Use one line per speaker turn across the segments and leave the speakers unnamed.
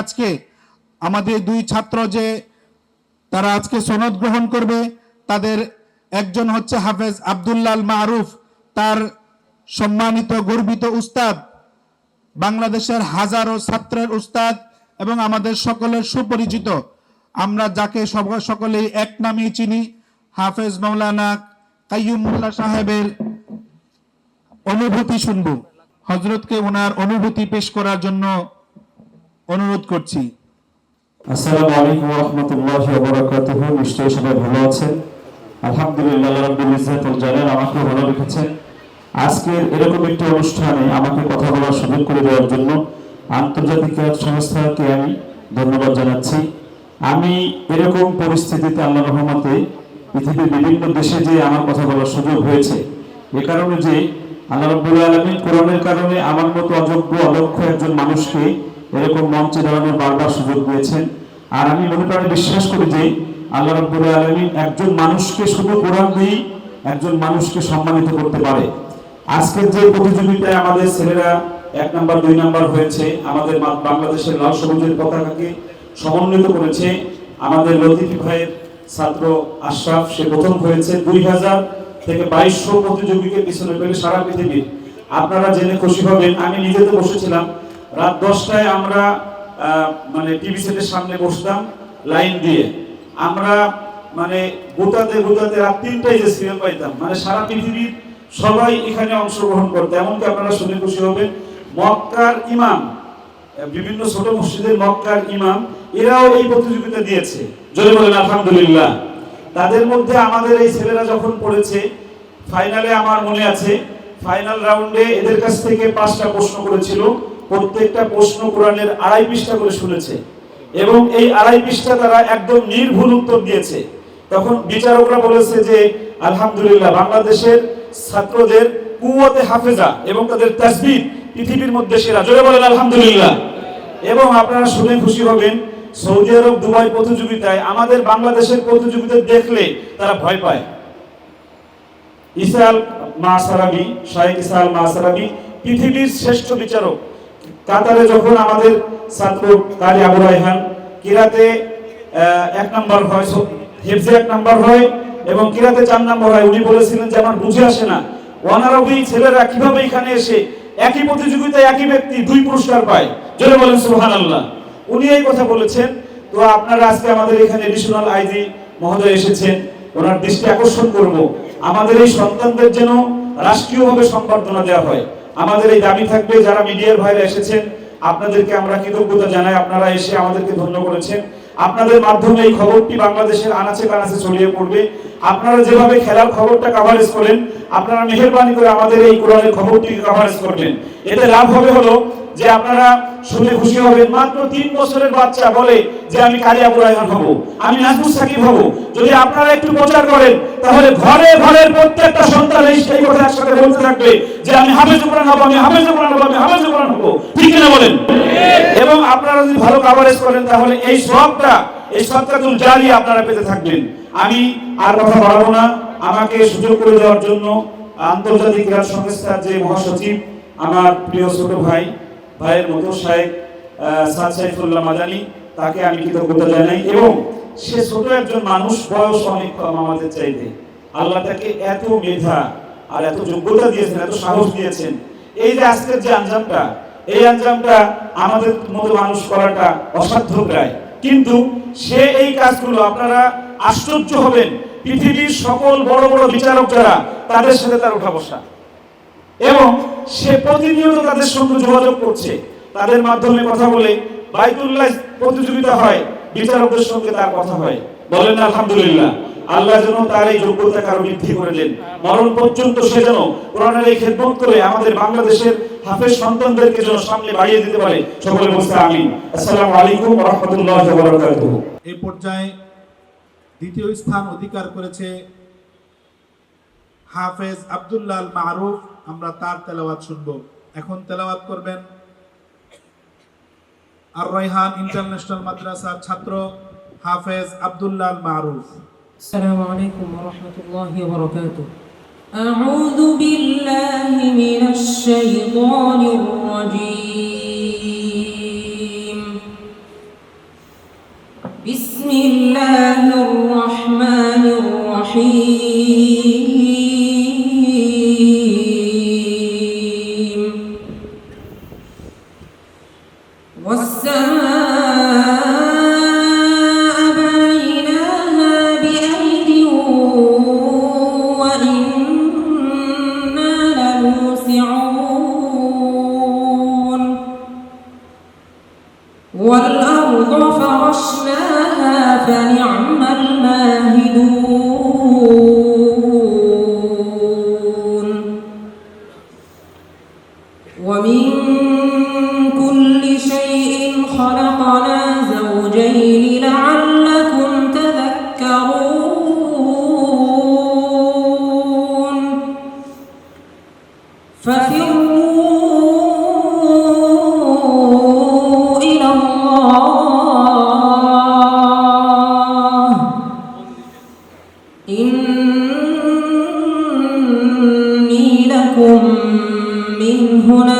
আজকে আমাদের দুই ছাত্র যে তারা আজকে সনদ গ্রহণ করবে, তাদের একজন হচ্ছে হাফেজ আবদুল্লাল মারুফ, তার সম্মানিত গর্বিত উস্তাদ, বাংলাদেশের হাজারো ছাত্রের উস্তাদ এবং আমাদের সকলের সুপরিচিত। আমরা যাকে সব- সকলেই এক নামেই চিনি, হাফেজ মৌলানা কাইয়ুমুল্লাহ সাহেবের অনুভূতি শুনব। হজরতকে ওনার অনুভূতি পেশ করার জন্য অনুরোধ করছি।
আসসালামু আলাইকুম ওয়া রাহমাতুল্লাহি ওয়া বারাকাতুহু। নিশ্চয়ই সবাই ভালো আছেন। আলহামদুলিল্লাহ রাব্বুল ইজ্জাতুল জালাল আমাকে ভালো রেখেছেন। আজকের এরকম একটি অনুষ্ঠানে আমাকে কথা বলার সুযোগ করে দেওয়ার জন্য আন্তর্জাতিক ক্রীড়া সংস্থাকে আমি ধন্যবাদ জানাচ্ছি। আমি এরকম পরিস্থিতিতে আল্লাহ রহমতে পৃথিবীর বিভিন্ন দেশে যে আমার কথা বলার সুযোগ হয়েছে, এ কারণে যে আল্লাহ রাব্বুল আলামিন কোরআনের কারণে আমার মতো অযোগ্য অদক্ষ একজন মানুষকে এরকম মঞ্চে দাঁড়ানোর বারবার সুযোগ দিয়েছেন। আর আমি মনে প্রাণে বিশ্বাস করি যে আল্লাহ রাব্বুল আলামিন একজন মানুষকে শুধু কোরআন দিয়েই একজন মানুষকে সম্মানিত করতে পারে। আজকের যে প্রতিযোগিতায় আমাদের ছেলেরা এক নাম্বার, দুই নাম্বার হয়েছে, আমাদের বাংলাদেশের লাল সবুজের পতাকাকে সমন্বিত করেছে আমাদের লতিফি ভাইয়ের ছাত্র আশরাফ। সে প্রথম হয়েছে দুই হাজার থেকে বাইশশো প্রতিযোগীকে পিছনে পেলে সারা পৃথিবীর। আপনারা জেনে খুশি হবেন, আমি নিজে তো বসেছিলাম রাত দশটায় আমরা মানে টিভি সেটের সামনে বসতাম, লাইন দিয়ে। আমরা মানে গোটাতে গোটাতে রাত তিনটায় যে সিরিয়াল পাইতাম মানে সারা পৃথিবীর সবাই এখানে অংশগ্রহণ করতে। এমনকি আপনারা শুনে খুশি হবেন, মক্কার ইমাম, বিভিন্ন ছোট মসজিদের মক্কার ইমাম, এরাও এই প্রতিযোগিতা দিয়েছে। যদি বলেন, আলহামদুলিল্লাহ। তাদের মধ্যে আমাদের এই ছেলেরা যখন পড়েছে ফাইনালে আমার মনে আছে ফাইনাল রাউন্ডে এদের কাছ থেকে পাঁচটা প্রশ্ন করেছিল। প্রত্যেকটা প্রশ্ন কোরআনের আড়াই পৃষ্ঠা করে শুনেছে। এবং এই আড়াই পৃষ্ঠা তারা একদম নির্ভুল উত্তর দিয়েছে। তখন বিচারকরা বলেছে যে, আলহামদুলিল্লাহ, বাংলাদেশের ছাত্রদের কুয়াতে হাফেজা এবং তাদের তাসবির পৃথিবীর মধ্যে সেরা। জোরে বলেন, আলহামদুলিল্লাহ। এবং আপনারা শুনে খুশি হবেন, সৌদি আরব দুবাই প্রতিযোগিতায় আমাদের বাংলাদেশের প্রতিযোগিতা দেখলে তারা ভয় পায়। ইসাল মাসারাবি শাহেক ইসাল মাসারাবি, পৃথিবীর শ্রেষ্ঠ বিচারক। কাতারে যখন আমাদের ছাত্র কারি আবু রায়হান কিরাতে এক নাম্বার হয় হেফজে এক নাম্বার হয় এবং কিরাতে চার নাম্বার হয়, উনি বলেছিলেন যে আমার বুঝে আসে না। ওয়ানারবি ছেলেরা কীভাবে এখানে এসে একই প্রতিযোগিতায় একই ব্যক্তি দুই পুরস্কার পায়? জোরে বলেন সুবহান আল্লাহ উনি এই কথা বলেছেন। তো আপনারা আজকে আমাদের এখানে এডিশনাল আইজি মহোদয় এসেছেন। ওনার দৃষ্টি আকর্ষণ করব। আমাদের এই সন্তানদের যেন রাষ্ট্রীয়ভাবে সম্বর্ধনা দেওয়া হয়। আমাদের এই দাবি থাকবে, যারা মিডিয়ার ভাইরা এসেছেন, আপনাদেরকে আমরা কৃতজ্ঞতা জানাই। আপনারা এসে আমাদেরকে ধন্য করেছেন। আপনাদের মাধ্যমে এই খবরটি বাংলাদেশের আনাচে কানাচে ছড়িয়ে পড়বে। আপনারা যেভাবে খেলার খবরটা কভারেজ করেন আপনারা মেহেরবানি করে আমাদের এই কোরআনের খবরটিকে কভারেজ করবেন এতে লাভ হবে হলো যে আপনারা শুনে খুশি হবেন। মাত্র তিন বছরের বাচ্চা বলে যে আমি কারিয়া বুড়াইহান হব, আমি নাজমুস সাকিব হব। যদি আপনারা একটু প্রচার করেন, তাহলে ঘরে ঘরের প্রত্যেকটা সন্তান এই সেই কথা একসাথে বলতে থাকবে যে আমি হাফেজ কোরআন হব, আমি হাফেজ কোরআন হব, আমি হাফেজ কোরআন হব। ঠিক না বলেন? এবং আপনারা যদি ভালো কভারেজ করেন, তাহলে এই সবটা, এই সবকাতুল জারি আপনারা পেতে থাকবেন। আমি আর কথা বাড়াবো না। আমাকে সুযোগ করে দেওয়ার জন্য আন্তর্জাতিক ক্রীড়া সংস্থার যে মহাসচিব, আমার প্রিয় ছোট ভাই ভাইয়ের মতো আহ, সাদ সাইফুল্লাহ মাদানি তাকে আমি কৃতজ্ঞতা জানাই এবং সে ছোট একজন মানুষ বয়স অনেক কম আমাদের চাইতে। আল্লাহ তাকে এত মেধা আর এত যোগ্যতা দিয়েছেন এত সাহস দিয়েছেন। এই যে আজকের যে আঞ্জামটা এই আঞ্জামটা আমাদের মতো মানুষ করাটা অসাধ্য প্রায়। কিন্তু সে এই কাজগুলো আপনারা আশ্চর্য হবেন। পৃথিবীর সকল বড় বড় বিচারক যারা তাদের সাথে তার উঠা বসা। এবং সে প্রতিনিয়ত তাদের সঙ্গে যোগাযোগ করছে। তাদের মাধ্যমে কথা বলে বাইতুল্লাহ প্রতিযোগিতা হয়, বিচারকদের সঙ্গে তার কথা হয়। বলেন আলহামদুলিল্লাহ, আল্লাহ যেন তার এই যোগ্যতা কারও বৃদ্ধি করে দেন। মরণ পর্যন্ত সে যেন কোরআনের এই খেদমত করে আমাদের বাংলাদেশের হাফেজ সন্তানদেরকে যেন সামনে বাড়িয়ে দিতে পারে। সকলে বলতে আমি আসসালামু আলাইকুম রাহমাতুল্লাহি
এই পর্যায়ে দ্বিতীয় স্থান অধিকার করেছে হাফেজ আব্দুল্লাল মারুফ। আমরা তার তেলাওয়াত শুনব। এখন তেলাওয়াত করবেন আর রাইহান ইন্টারন্যাশনাল মাদ্রাসার ছাত্র হাফেজ
আব্দুল্লাহ আল মারুফ। আসসালামু আলাইকুম ওয়া রাহমাতুল্লাহি ওয়া বারাকাতুহু। আউযু বিল্লাহি মিনাশ শাইতানির রাজীম। বিসমিল্লাহির لكم منه نذير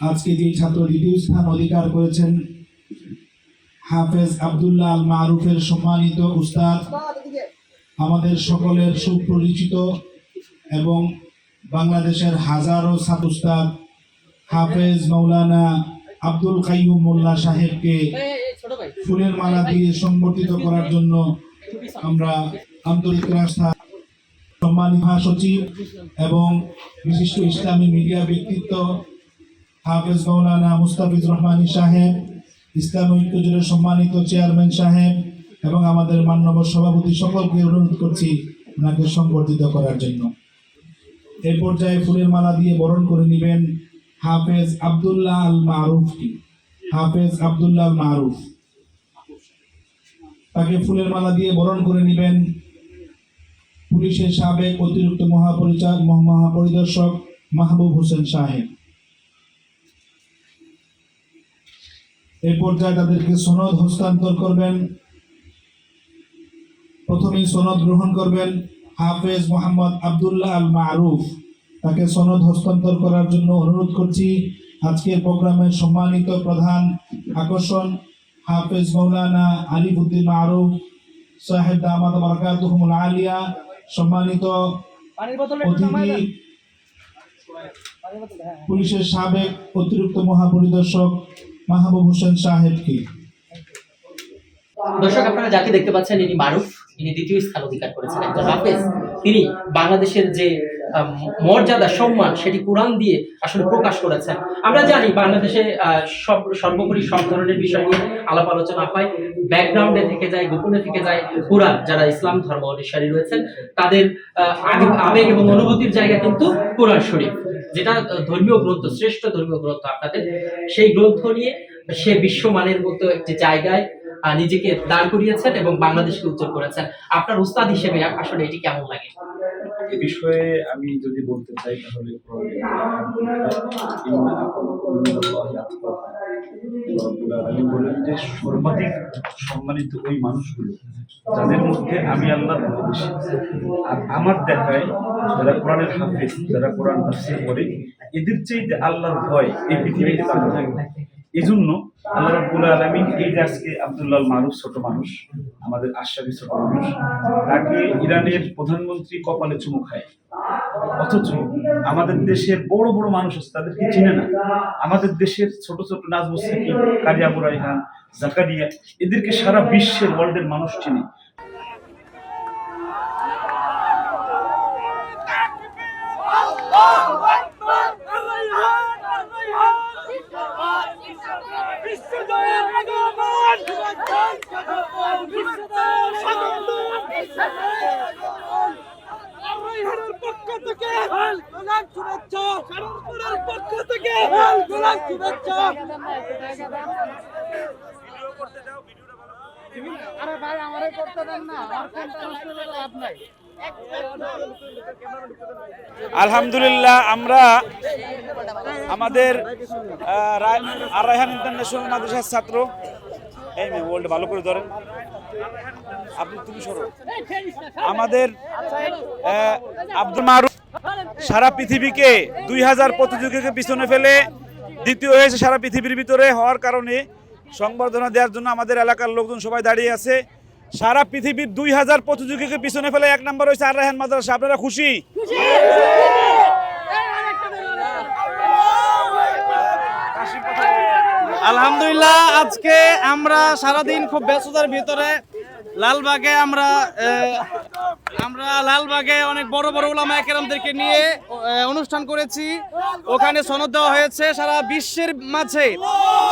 আজকে যে ছাত্র দ্বিতীয় স্থান অধিকার করেছেন হাফেজ আব্দুল্লাহ আল মারুফের সম্মানিত উস্তাদ, আমাদের সকলের সুপরিচিত এবং বাংলাদেশের হাজারো ছাত্র উস্তাদ হাফেজ মৌলানা আব্দুল কাইয়ুম মোল্লা সাহেবকে ফুলের মালা দিয়ে সংবর্ধিত করার জন্য আমরা আন্তরিক আস্থা সম্মানিত মহাসচিব এবং বিশিষ্ট ইসলামী মিডিয়া ব্যক্তিত্ব হাফেজ মৌলানা মুস্তাফিজ রহমানী সাহেব, ইসলাম ঐক্যজোটের সম্মানিত চেয়ারম্যান সাহেব এবং আমাদের মান্যবর সভাপতি সকলকে অনুরোধ করছি ওনাকে সংবর্ধিত করার জন্য। এই পর্যায়ে ফুলের মালা দিয়ে বরণ করে নেবেন হাফেজ আব্দুল্লাহ আল মারুফকে হাফেজ আব্দুল্লাহ আল মারুফ তাকে ফুলের মালা দিয়ে বরণ করে নেবেন। পুলিশের সাবেক অতিরিক্ত মহাপরিচালক মহাপরিদর্শক মাহবুব হোসেন সাহেব। এই পর্যায়ে তাদেরকে সনদ হস্তান্তর করবেন। প্রথমেই সনদ গ্রহণ করবেন হাফেজ মোহাম্মদ আব্দুল্লাহ আল মারুফ। তাকে সনদ হস্তান্তর করার জন্য অনুরোধ করছি। আজকের প্রোগ্রামের সম্মানিত প্রধান আকর্ষণ হাফেজ মৌলানা আলিফুদ্দিন মারুফ সাহেব দামাদ বরকাতুহুমুল আলিয়া সম্মানিত অতিথি পুলিশের সাবেক অতিরিক্ত মহাপরিদর্শক মাহবুব হোসেন সাহেবকে।
দর্শক আপনারা যাকে দেখতে পাচ্ছেন ইনি মারুফ ইনি দ্বিতীয় স্থান অধিকার করেছেন একজন হাফেজ। তিনি বাংলাদেশের যে মর্যাদা, সম্মান সেটি কোরআন দিয়ে আসলে প্রকাশ করেছেন। আমরা জানি বাংলাদেশে সব, সর্বোপরি সব ধরনের বিষয় নিয়ে আলাপ আলোচনা হয়। ব্যাকগ্রাউন্ডে থেকে যায়, গোপনে থেকে যায় কোরআন, যারা ইসলাম ধর্ম অনুসারী রয়েছেন, তাদের আবেগ এবং অনুভূতির জায়গা কিন্তু কোরআন শরীফ, যেটা ধর্মীয় গ্রন্থ, শ্রেষ্ঠ ধর্মীয় গ্রন্থ আপনাদের। সেই গ্রন্থ নিয়ে সে বিশ্বমানের মতো একটি জায়গায় নিজেকে দাঁড় করিয়েছেন এবং বাংলাদেশকে উজ্জ্বল করেছেন। আপনার উস্তাদ হিসেবে আসলে এটি কেমন লাগে?
এ বিষয়ে আমি যদি বলতে চাই, তাহলে যে সর্বাধিক সম্মানিত ওই মানুষগুলো, যাদের মধ্যে আমি আল্লাহ ভয় বেশি আর আমার দেখায় যারা কোরআনের হাফেজ, যারা কোরআন তাফসীর করে এদের চাইতে আল্লাহর ভয় এই পৃথিবীতে এই জন্য আল্লাহ রাব্বুল আলামিন এই যে আজকে আব্দুল্লাহ মারুফ ছোট মানুষ, আমাদের আশরাফি ছোট মানুষ, তাকে ইরানের প্রধানমন্ত্রী কপালে চুমু খায়। অথচ আমাদের দেশের বড় বড় মানুষ আছে, তাদেরকে চিনে না। আমাদের দেশের ছোট ছোট নাজমুস কারিয়া বুরাইহান জাকারিয়া, এদেরকে সারা বিশ্বের ওয়ার্ল্ডের মানুষ চিনে।
আলহামদুলিল্লাহ, আমরা আমাদের আর রায়হান ইন্টারন্যাশনাল মাদ্রাসার ছাত্র। এই মেয়ে ওল্ড ভালো করে ধরেন। আপনি, তুমি সরো। আমাদের আব্দুল মারুফ সারা পৃথিবীকে দুই হাজার প্রতিযোগীকে পিছনে ফেলে দ্বিতীয় হয়েছে সারা পৃথিবীর ভিতরে হওয়ার কারণে সংবর্ধনা দেওয়ার জন্য আমাদের এলাকার লোকজন সবাই দাঁড়িয়ে আছে। সারা পৃথিবীর দুই হাজার প্রতিযোগীকে পিছনে ফেলে এক নম্বর হয়েছে আর রায়হান মাদ্রাসা। আপনারা খুশি?
আলহামদুলিল্লাহ, আজকে আমরা সারাদিন খুব ব্যস্ততার ভিতরে লালবাগে আমরা আমরা লালবাগে অনেক বড় বড় ওলামা একরামদেরকে নিয়ে অনুষ্ঠান করেছি। ওখানে সনদ দেওয়া হয়েছে, সারা বিশ্বের মাঝে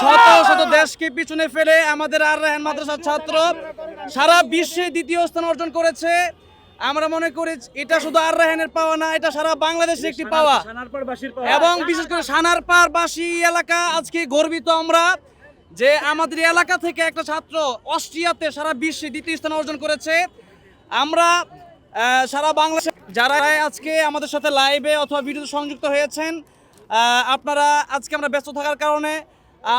শত শত দেশকে পিছনে ফেলে আমাদের আর রাহান মাদ্রাসার ছাত্র সারা বিশ্বে দ্বিতীয় স্থান অর্জন করেছে। আমরা মনে করি এটা শুধু আর রাহানের পাওয়া না এটা সারা বাংলাদেশের একটি পাওয়া। এবং বিশেষ করে সানারপাড় বাসী এলাকা আজকে গর্বিত আমরা যে আমাদের এলাকা থেকে একটা ছাত্র অস্ট্রিয়াতে সারা বিশ্বে দ্বিতীয় স্থান অর্জন করেছে। আমরা সারা বাংলাদেশে যারা আজকে আমাদের সাথে লাইভে অথবা ভিডিওতে সংযুক্ত হয়েছেন আপনারা আজকে আমরা ব্যস্ত থাকার কারণে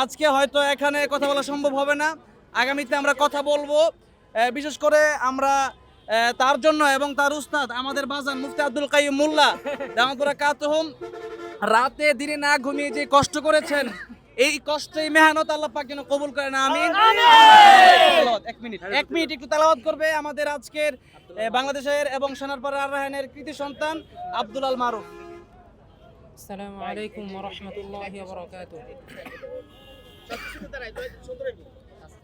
আজকে হয়তো এখানে কথা বলা সম্ভব হবে না। আগামীতে আমরা কথা বলব। বিশেষ করে আমরা তার জন্য এবং তার উস্তাদ আমাদের বাজান মুফতি আব্দুল কাইম মোল্লা দামপুরা কাতহম রাতে দিনে না ঘুমিয়ে যে কষ্ট করেছেন এই কষ্টই মেহনত আল্লাহ পাক যেন কবুল করেন আমিন। এক মিনিট এক মিনিট একটু তালাবাদ করবে আমাদের আজকের বাংলাদেশের এবং সোনারপাড়া আর রাহানের কৃতি সন্তান আব্দুল আল মারুফ।
আসসালামু আলাইকুম ওয়া রাহমাতুল্লাহি ওয়া বারাকাতুহু।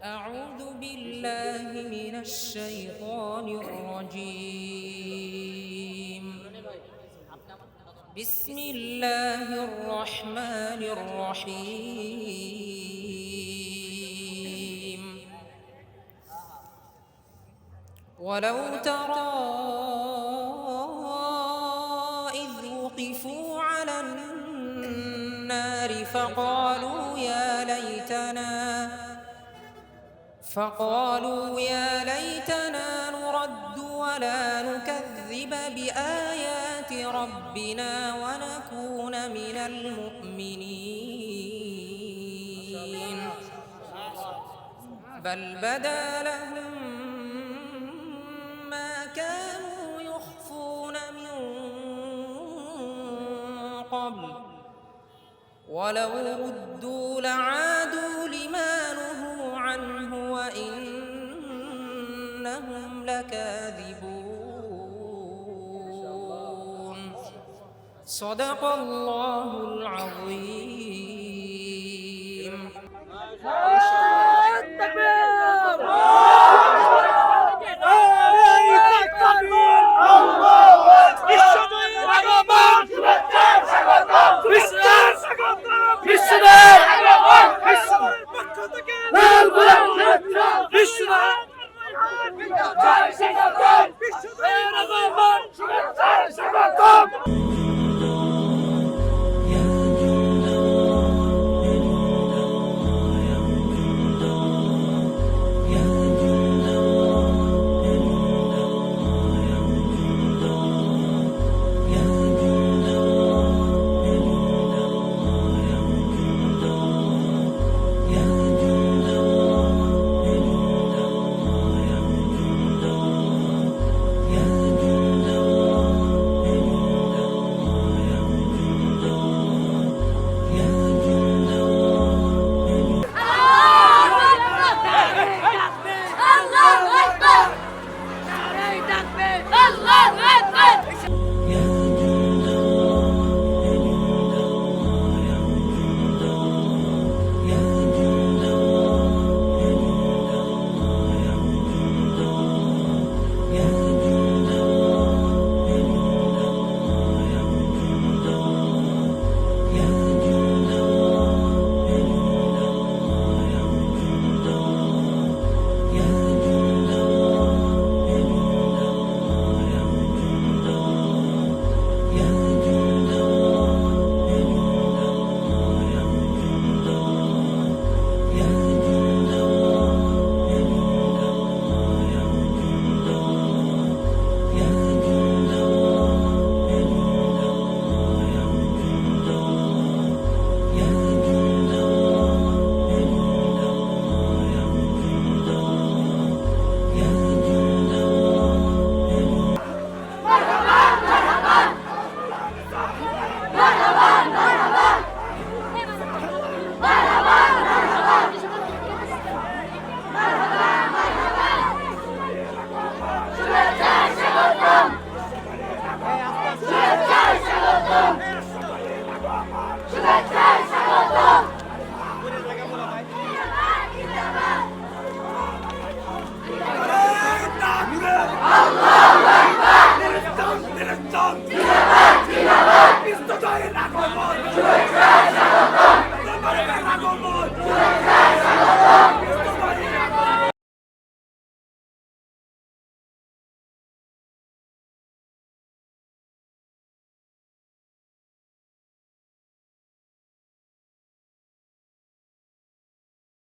أعوذ بالله من الشيطان الرجيم. بسم الله الرحمن الرحيم. ولو ترى إذ وقفوا على النار فقالوا فقالوا يا ليتنا نرد ولا نكذب بآيات ربنا ونكون من المؤمنين. بل بدا لهم ما كانوا يخفون من قبل. ولو ردوا لعادوا لكاذبون صدق الله العظيم.